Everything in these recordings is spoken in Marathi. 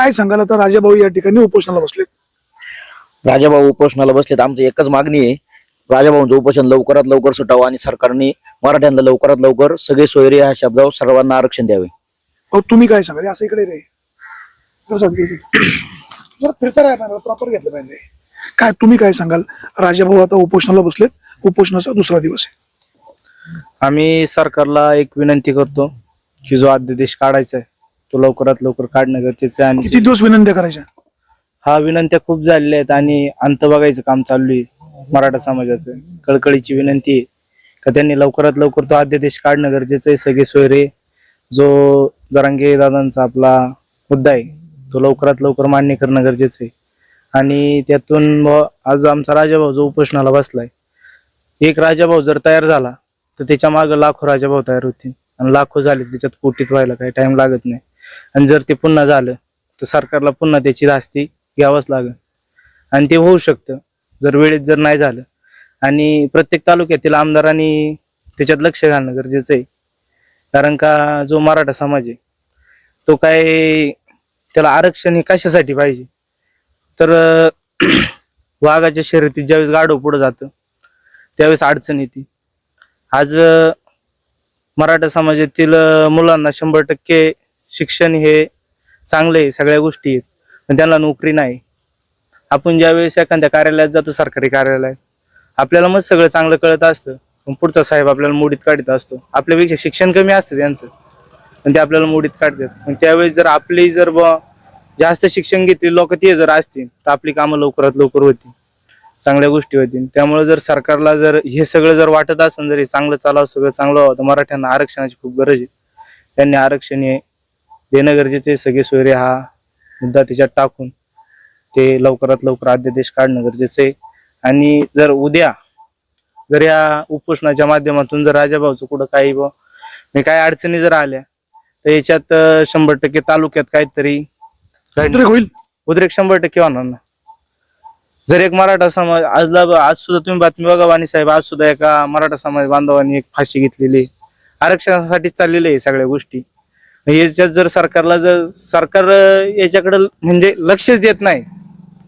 काय सांगाल आता राजाभाऊ या ठिकाणी उपोषणाला बसले राजाभाऊ उपोषणाला बसलेत. आमची एकच मागणी आहे. राजाभाऊंचं उपोषण लवकरात लवकर सुटावं आणि सरकारने मराठ्यांना लवकरात लवकर सगळे सोयरे ह्या शब्दावर सर्वांना आरक्षण द्यावे. तुम्ही काय सांगाल? असं इकडे रे. प्रॉपर घेतलं पाहिजे. काय तुम्ही काय सांगाल? राजाभाऊ आता उपोषणाला बसलेत. उपोषणाचा दुसरा दिवस आहे. आम्ही सरकारला एक विनंती करतो की जो अध्यादेश काढायचा आहे तो लवकरात लवकर काढणं गरजेचं आहे. आणि किती दिवस विनंत्या करायच्या? हा विनंत्या खूप झालेल्या आहेत आणि अंत बघायचं काम चालू आहे मराठा समाजाचं. कळकळीची विनंती आहे. का त्यांनी लवकरात लवकर तो अध्यादेश काढणं गरजेचं आहे. सगळे सोयरे जो जरांगे दादांचा आपला मुद्दा आहे तो लवकरात लवकर मान्य करणं गरजेचं आहे. आणि त्यातून आज आमचा राजाभाऊ जो उपोषणाला बसलाय एक राजाभाऊ जर तयार झाला तर त्याच्यामागे लाखो राजाभाऊ तयार होतील. आणि लाखो झाले त्याच्यात कोटीत व्हायला काही टाइम लागत नाही. आणि जर ते पुन्हा झालं तर सरकारला पुन्हा त्याची धास्ती घ्यावंच लागेल. आणि ते होऊ शकतं जर वेळेत जर नाही झालं. आणि प्रत्येक तालुक्यातील आमदारांनी त्याच्यात लक्ष घालणं गरजेचं आहे. कारण का जो मराठा समाज आहे तो काय त्याला आरक्षण हे कशासाठी पाहिजे? तर वाघाच्या शर्यतीत ज्यावेळेस गाडव पुढं जातं त्यावेळेस अडचण येते. आज मराठा समाजातील मुलांना शंभर टक्के शिक्षण हे चांगले आहे सगळ्या गोष्टी आहेत पण त्यांना नोकरी नाही. आपण ज्यावेळेस एखाद्या कार्यालयात जातो सरकारी कार्यालयात आपल्याला मग सगळं चांगलं कळत असतं. पण पुढचा साहेब आपल्याला मोडीत काढत असतो. आपल्यापेक्षा शिक्षण कमी असतं त्यांचं. पण ते आपल्याला मोडीत काढतात. पण त्यावेळेस जर आपली जर बुवा जास्त शिक्षण घेतली लोक ते जर असतील तर आपली कामं लवकरात लवकर होतील. चांगल्या गोष्टी होतील. त्यामुळे जर सरकारला जर हे सगळं जर वाटत असेल जर हे चांगलं चालावं सगळं चांगलं व्हावं तर मराठ्यांना आरक्षणाची खूप गरज आहे. त्यांनी आरक्षण हे देणं गरजेचे आहे. सगळे सोयरे हा मुद्दा त्याच्यात टाकून ते लवकरात लवकर अध्यादेश काढणं गरजेचं आहे आणि जर उद्या जर या उपोषणाच्या माध्यमातून जर राजाभाऊचं कुठं काही मी काही अडचणी जर आल्या तर याच्यात शंभर टक्के तालुक्यात काहीतरी होईल उद्रेक शंभर टक्के होणार ना जर एक मराठा समाज आजला आज सुद्धा तुम्ही बातमी बघा वाणी साहेब आज सुद्धा एका मराठा समाज बांधवांनी एक फाशी घेतलेली आहे. आरक्षणासाठीच चाललेले आहे सगळ्या गोष्टी याच्यात जर सरकारला जर सरकार याच्याकडे म्हणजे लक्षच देत नाही.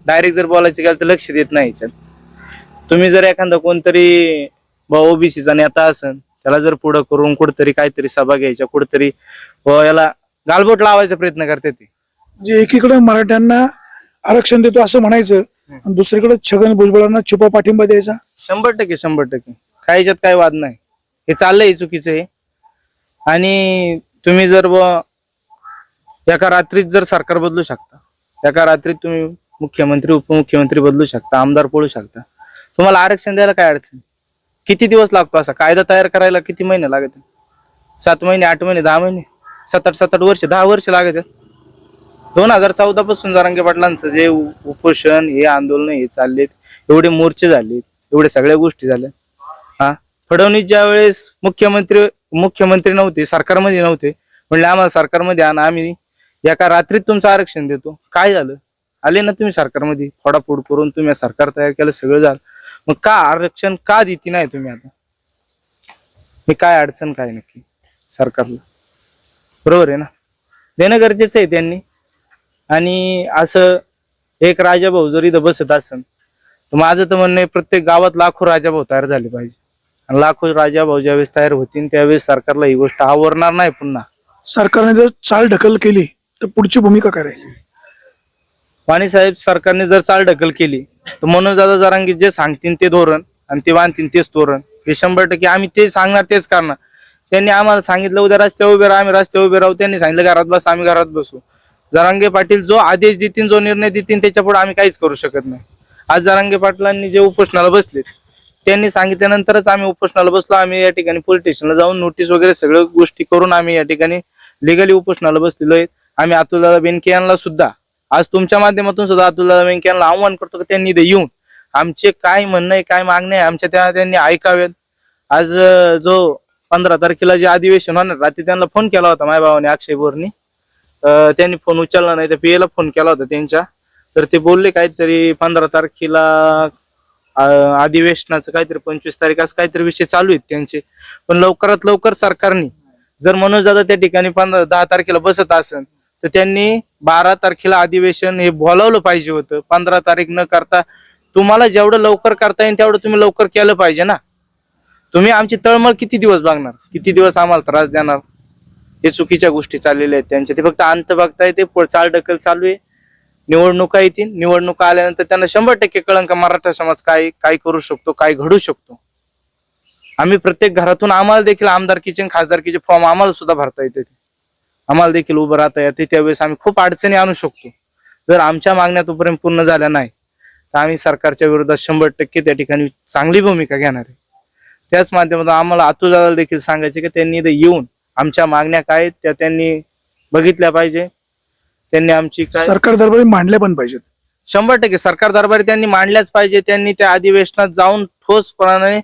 डायरेक्ट जर बोलायचं गेलं तर लक्ष देत नाही याच्यात. तुम्ही जर एखादा कोणतरी ओबीसीचा नेता असन त्याला जर पुढं करून कुठतरी काहीतरी सभा घ्यायच्या कुठतरी व याला गालबोट लावायचा प्रयत्न करते ते. म्हणजे एकीकडे मराठ्यांना आरक्षण देतो असं म्हणायचं दुसरीकडे छगन भुजबळांना छुपा पाठिंबा द्यायचा? शंभर टक्के शंभर टक्के. काही याच्यात काही वाद नाही. हे चाललंय चुकीचं आहे आणि तुम्ही जर व एका रात्रीत जर सरकार बदलू शकता एका रात्रीत तुम्ही मुख्यमंत्री उपमुख्यमंत्री बदलू शकता आमदार पळू शकता तुम्हाला आरक्षण द्यायला काय अडचण? किती दिवस लागतो असा? कायदा तयार करायला किती महिने लागत सात महिने आठ महिने दहा महिने? सात आठ सात आठ वर्ष दहा वर्ष लागत आहेत दोन हजार चौदा पासून जरांगे पाटलांचं जे उपोषण हे आंदोलन हे चाललेत एवढे मोर्चे झालेत एवढे सगळ्या गोष्टी झाल्या. हा? फडणवीस ज्या वेळेस मुख्यमंत्री मुख्यमंत्री नव्हते सरकारमध्ये नव्हते. म्हणले आम्हाला सरकारमध्ये आणा आम्ही एका रात्रीत तुमचं आरक्षण देतो. काय झालं? आले ना तुम्ही सरकारमध्ये फोडाफोड करून तुम्ही सरकार तयार केलं सगळं झालं. मग का आरक्षण का देते नाही तुम्ही आता? हे काय अडचण काय नक्की? सरकारला. बरोबर आहे ना? देणं गरजेचं आहे त्यांनी. आणि असं एक राजाभाऊ जर इथं बसत असेल तर माझं तर म्हणणं आहे प्रत्येक गावात लाखो राजाभाऊ तयार झाले पाहिजे. लाखो राजाभाऊ ज्यावेळेस तयार होतील त्यावेळेस सरकारला ही गोष्ट आवरणार नाही पुन्हा. सरकारने जर चाल ढकल केली तर पुढची भूमिका काय राहील? वाणी साहेब सरकारने जर चालढकल केली तर मनोज दादा जरांगी जे सांगतील ते धोरण आणि ते बांधतील तेच धोरण. हे शंभर टक्के आम्ही ते सांगणार तेच करणार. त्यांनी आम्हाला सांगितलं उद्या रस्त्यावर उभे राहा आम्ही रस्त्यावर उभे राहू. त्यांनी सांगितलं घरात बस आम्ही घरात बसू. जरांगे पाटील जो आदेश देतील जो निर्णय देतील त्याच्या पुढे आम्ही काहीच करू शकत नाही. आज जरांगे पाटलांनी जे उपोषणाला बसलेत त्यांनी सांगितल्यानंतरच आम्ही उपोषणाला बसलो. आम्ही या ठिकाणी पोलीस स्टेशनला जाऊन नोटीस वगैरे सगळ्या गोष्टी करून आम्ही या ठिकाणी लिगली उपोषणाला बसलेलो आहे. आम्ही अतुलदादा बेनके यांना सुद्धा आज तुमच्या माध्यमातून सुद्धा अतुलदादा बेनके यांना आव्हान करतो की त्यांनी इथे येऊन आमचे काय म्हणणं आहे काय मागणे आहे आमच्या त्या त्यांनी ऐकावेत. आज जो पंधरा तारखेला जे अधिवेशन होणार रात्री त्यांना फोन केला होता माझ्या भावाने अक्षय बोरनी. त्यांनी फोन उचलला नाही तर पीएला फोन केला होता त्यांच्या. तर ते बोलले काहीतरी पंधरा तारखेला अधिवेशनाचं काहीतरी पंचवीस तारीख असं काहीतरी विषय चालू आहेत त्यांचे. पण लवकरात लवकर सरकारने जर मनोज दादा त्या ठिकाणी पंधरा दहा तारखेला बसत असेल तर त्यांनी बारा तारखेला अधिवेशन हे बोलावलं पाहिजे होतं. पंधरा तारीख न करता तुम्हाला जेवढं लवकर करता येईल तेवढं तुम्ही लवकर केलं पाहिजे ना. तुम्ही आमची तळमळ किती दिवस बघणार? किती दिवस आम्हाला त्रास देणार? हे चुकीच्या गोष्टी चाललेल्या आहेत त्यांच्या. ते फक्त अंत बघताय ते चाल ढकल चालू आहे. निवडणुका येतील. निवडणुका आल्यानंतर त्यांना शंभर टक्के कळंन का मराठा समाज काय काय करू शकतो काय घडू शकतो. आम्ही प्रत्येक घरातून आम्हाला देखील आमदारकीचे आणि खासदारकीचे फॉर्म आम्हाला सुद्धा भरता येते आम्हाला देखील उभं राहता येते. त्यावेळेस आम्ही खूप अडचणी आणू शकतो. जर आमच्या मागण्या तोपर्यंत पूर्ण झाल्या नाही तर आम्ही सरकारच्या विरोधात शंभर टक्के त्या ठिकाणी चांगली भूमिका घेणार आहे. त्याच माध्यमातून आम्हाला अतुल दादा देखील सांगायचे की त्यांनी इथे येऊन आमच्या मागण्या काय आहेत त्या त्यांनी बघितल्या पाहिजे. त्यांनी आमची काय सरकार दरबारी मांडल्या पण पाहिजेत. शंभर टक्के सरकार दरबारी त्यांनी मांडल्याच पाहिजे त्यांनी त्या अधिवेशनात जाऊन ठोसपणाने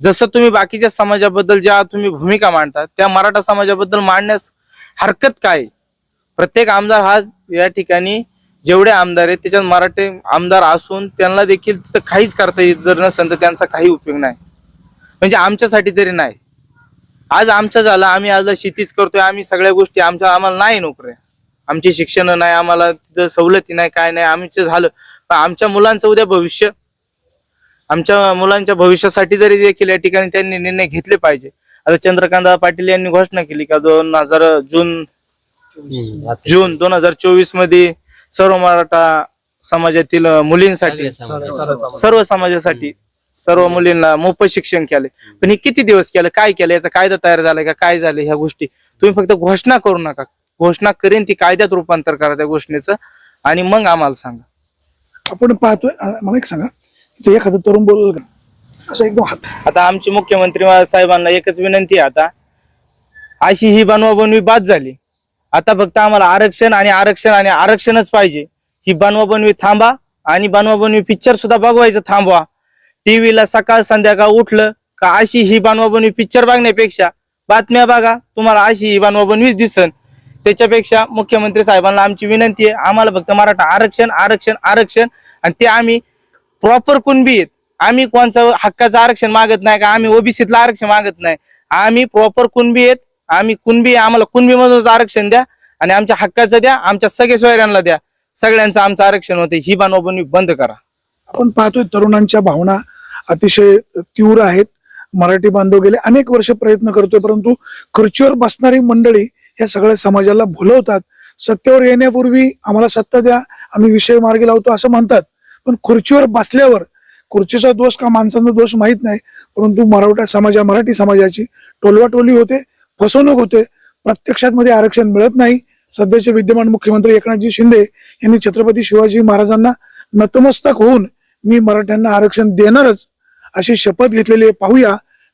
जसं तुम्ही बाकीच्या समाजाबद्दल ज्या तुम्ही भूमिका मांडता त्या मराठा समाजाबद्दल मांडण्यास हरकत काय? प्रत्येक आमदार हा या ठिकाणी जेवढे आमदार आहेत त्याच्यात मराठी आमदार असून त्यांना देखील तिथं काहीच करता येत जर नसेल तर त्यांचा काही उपयोग नाही. म्हणजे आमच्यासाठी तरी नाही. आज आमचं झालं आम्ही आज शेतीच करतोय आम्ही सगळ्या गोष्टी आमच्या आम्हाला नाही नोकऱ्या. आमची शिक्षण नाही आम्हाला तिथं सवलती नाही काय नाही आमचं झालं. पण आमच्या मुलांचं उद्या भविष्य आमच्या मुलांच्या भविष्यासाठी तरी देखील या ठिकाणी त्यांनी निर्णय घेतले पाहिजे. आता चंद्रकांत पाटील यांनी घोषणा केली का दोन हजार जून जून दोन हजार चोवीसमध्ये सर्व मराठा समाजातील मुलींसाठी सर्व समाजासाठी. सर्व मुलींना मोफत शिक्षण केले पण हे किती दिवस केलं काय केलं याचा कायदा तयार झालाय का काय झालं ह्या गोष्टी? तुम्ही फक्त घोषणा करू नका. घोषणा करेन ती कायद्यात रूपांतर करा त्या घोषणेचं. आणि मग आम्हाला सांगा. आपण पाहतोय मला एक सांगा इथे एखादं तरुण बोलल का? असं एकदम हात. आता आमची मुख्यमंत्री साहेबांना एकच विनंती आहे आता. अशी ही बनवा बनवी बाद झाली. आता फक्त आम्हाला आरक्षण आणि आरक्षण आणि आरक्षणच पाहिजे. ही बनवा बनवी थांबा आणि बनवा बनवी पिक्चर सुद्धा बघवायचं थांबवा. टीव्हीला सकाळ संध्याकाळ उठलं का अशी ही बनवा बनवी पिक्चर बघण्यापेक्षा बातम्या बघा. तुम्हाला अशी ही बनवा बनवीच दिसन. त्याच्यापेक्षा मुख्यमंत्री साहेबांना आमची विनंती आहे आम्हाला फक्त मराठा आरक्षण आरक्षण आरक्षण आणि ते आम्ही प्रॉपर कुणबी आहेत. आम्ही कोणचं हक्काचं आरक्षण मागत नाही का? आम्ही ओबीसीतलं आरक्षण मागत नाही. आम्ही प्रॉपर कुणबी आहेत. आम्ही कुणबी आम्हाला कुणबी मधूनच आरक्षण द्या आणि आमच्या हक्काचं द्या आमच्या सगळे सोयऱ्यांना द्या. सगळ्यांचं आमचं आरक्षण होते. ही बनवाबनवी बंद करा. आपण पाहतोय तरुणांच्या भावना अतिशय तीव्र आहेत. मराठी बांधव गेले अनेक वर्ष प्रयत्न करतोय परंतु खुर्चीवर बसणारी मंडळी या सगळ्या समाजाला भुलवतात सत्तेवर येण्यापूर्वी आम्हाला सत्ता द्या आम्ही विषय मार्गी लावतो असं म्हणतात. पण खुर्चीवर बसल्यावर खुर्चीचा दोष का माणसांचा दोष माहीत नाही परंतु मराठा समाजा मराठी समाजाची टोलवाटोली होते फसवणूक होते. प्रत्यक्षात मध्ये आरक्षण मिळत नाही. सध्याचे विद्यमान मुख्यमंत्री एकनाथजी शिंदे यांनी छत्रपती शिवाजी महाराजांना नतमस्तक होऊन मी मराठ्यांना आरक्षण देणारच अशी शपथ घेतलेली आहे. पाहूया